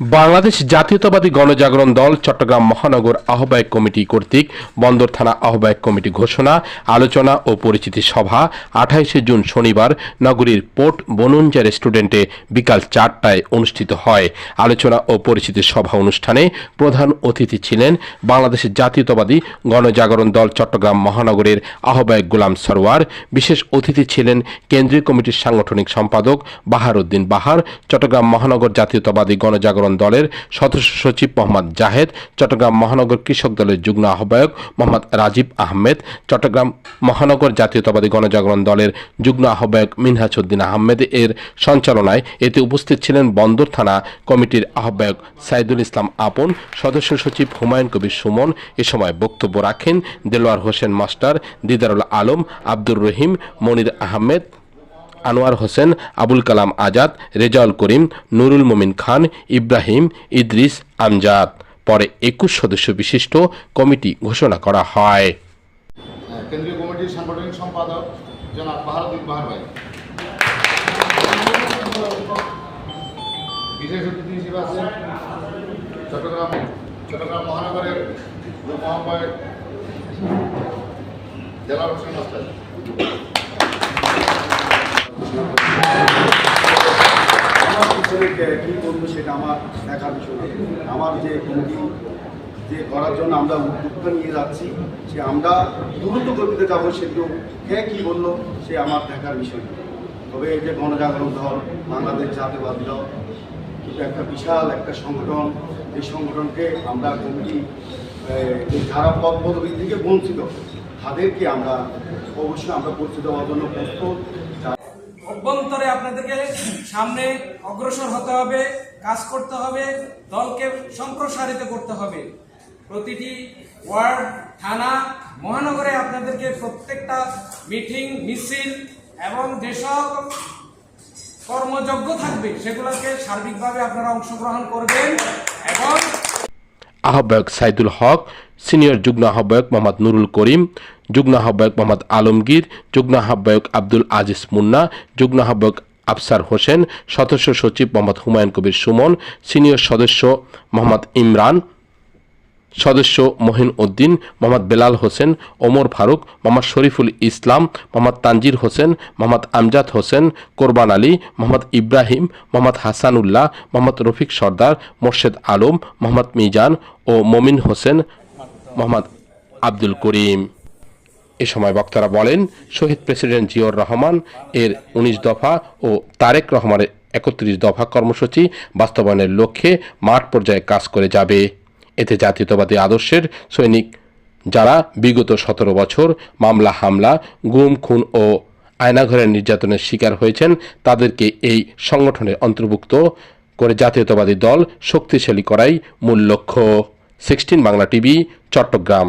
বাংলাদেশ জাতীয়তাবাদী গণজাগরণ দল, চট্টগ্রাম মহানগর আহ্বায়ক কমিটি কর্তৃক বন্দর থানা আহ্বায়ক কমিটি ঘোষণা, আলোচনা ও পরিচিতি সভা আঠাইশে জুন শনিবার নগরীর পোর্ট বনুঞ্জা রেস্টুরেন্টে বিকাল চারটায় অনুষ্ঠিত হয়। আলোচনা ও পরিচিতি সভা অনুষ্ঠানে প্রধান অতিথি ছিলেন বাংলাদেশ জাতীয়তাবাদী গণজাগরণ দল, চট্টগ্রাম মহানগরের আহ্বায়ক গোলাম সরোয়ার বিশেষ অতিথি ছিলেন কেন্দ্রীয় কমিটির সাংগঠনিক সম্পাদক বাহার উদ্দিন বাহার। চট্টগ্রাম মহানগর জাতীয়তাবাদী গণজাগরণ দলের সদস্য সচিব মোহাম্মদ জাহেদ, চট্টগ্রাম মহানগর কৃষক দলের যুগ্ম আহ্বায়ক মোহাম্মদ রাজীব আহমেদ, চট্টগ্রাম মহানগর জাতীয়তাবাদী গণজাগরণ দলের যুগ্ম আহ্বায়ক মিনহাজ উদ্দিন আহমেদ এর সঞ্চালনায় এতে উপস্থিত ছিলেন বন্দর থানা কমিটির আহ্বায়ক সাইদুল ইসলাম আপন, সদস্য সচিব হুমায়ুন কবির সুমন, এ সময় বক্তব্য রাখেন দেলোয়ার হোসেন মাস্টার, দিদারুল আলম, আব্দুর রহিম, মনির আহমেদ আনোয়ার হোসেন, আবুল কালাম আজাদ, রেজাউল করিম, নুরুল মমিন খান, ইব্রাহিম, ইদ্রিস, আমজাদ। পরে একুশ সদস্য বিশিষ্ট কমিটি ঘোষণা করা হয়। কেন্দ্রীয় কমিটির সাংগঠনিক সম্পাদক জনাব বাহার ভাই। বিশেষ অতিথি হিসেবে আছেন চট্টগ্রাম চট্টগ্রাম মহানগরের জেলা মাস্টার কে- করব সেটা আমার দেখার বিষয় আমার যে কমিটি যে করার জন্য আমরা উদ্যোগটা নিয়ে যাচ্ছি, সে আমরা দ্রুত গতিতে যাব সেগুলো কে কি বলল, সে আমার দেখার বিষয় তবে এই যে গণজাগরণ দল, বাংলাদেশ জাতীয়বাদী দল, কিন্তু একটা বিশাল একটা সংগঠন এই সংগঠনকে আমরা কমিটি ধারা পদ পদবী থেকে বঞ্চিত তাদেরকে আমরা অবশ্যই আমরা পরিচিত হওয়ার জন্য প্রস্তুত। অভ্যন্তরে আপনাদেরকে সামনে অগ্রসর হতে হবে, কাজ করতে হবে, দলকে সম্প্রসারিত করতে হবে। প্রতিটি ওয়ার্ড, থানা, মহানগরে আপনাদেরকে প্রত্যেকটা মিটিং, মিছিল এবং যেসব কর্মযজ্ঞ থাকবে, সেগুলোকে সার্বিকভাবে আপনারা অংশগ্রহণ করবেন এবং আহ্বায়ক সাইদুল হক, সিনিয়র যুগ্ম আহ্বায়ক মোহাম্মদ নুরুল করিম যুগ্ম আহ্বায়ক মোহাম্মদ আলমগীর, যুগ্ম আহ্বায়ক আব্দুল আজিজ মুন্না, যুগ্ম আহ্বায়ক আফসার হোসেন, সদস্য সচিব মোহাম্মদ হুমায়ুন কবির সুমন, সিনিয়র সদস্য মোহাম্মদ ইমরান, সদস্য মহিন উদ্দিন, মোহাম্মদ বেলাল হোসেন, ওমর ফারুক, মোহাম্মদ শরীফুল ইসলাম, মোহাম্মদ তানজির হোসেন, মোহাম্মদ আমজাদ হোসেন, কোরবান আলী, মোহাম্মদ ইব্রাহিম, মোহাম্মদ হাসানুল্লাহ, মোহাম্মদ রফিক সর্দার, মোর্শেদ আলম, মোহাম্মদ মিজান ও মমিন হোসেন, মোহাম্মদ আব্দুল করিম। এ সময় বক্তারা বলেন, শহীদ প্রেসিডেন্ট জিয়র রহমান এর উনিশ দফা ও তারেক রহমানের একত্রিশ দফা কর্মসূচি বাস্তবায়নের লক্ষ্যে মাঠ পর্যায়ে কাজ করে যাবে। এতে জাতীয়তাবাদী আদর্শের সৈনিক যারা বিগত সতেরো বছর মামলা, হামলা, গুম, খুন ও আয়নাঘরের নির্যাতনের শিকার হয়েছেন, তাদেরকে এই সংগঠনে অন্তর্ভুক্ত করে জাতীয়তাবাদী দল শক্তিশালী করাই মূল লক্ষ্য। Sixteen Bangla TV, Chattogram.